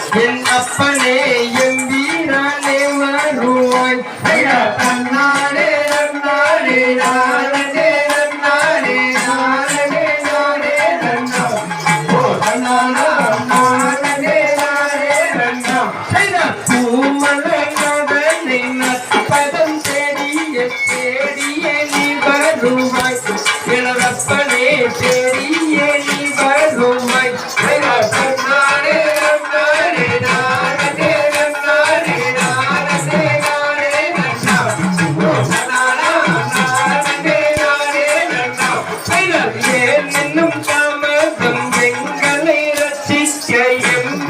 எழவப்பனே எம்பீரானே வருவாய். ஐயா தன்னாரே நன்னாரே நானே நன்னாரே நானே நானே நன்னா ஓ தன்னாரா நானே நானே நன்னா ஐயா பூமலங்கடனை நற்பதம் தேடிய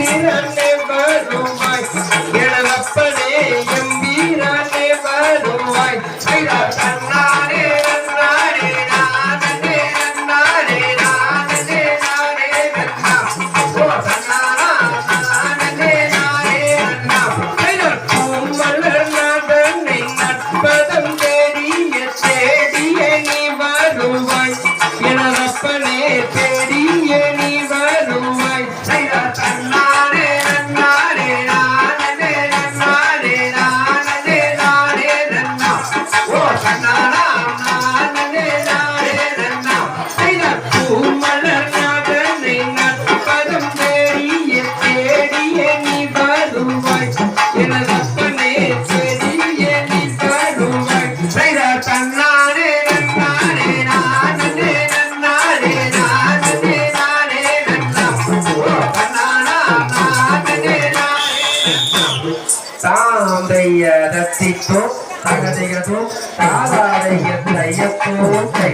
எம்பிரனே வருவாய். இளவப்பனே எம்பீரானே வருவாய். ஐயா தன்னாரே நன்னாரே நானே நன்னாரே நானே நானே நன்னா ஓ தன்னாரா நானே நானே நன்னா ஐயா பூமலர் நாதனை நட்பதம் தேடிய தேடிய நீ வருவாய். தாந்தைய ரத்தித்தோ தகதையதோ தாதாதைய தையத்தோ கை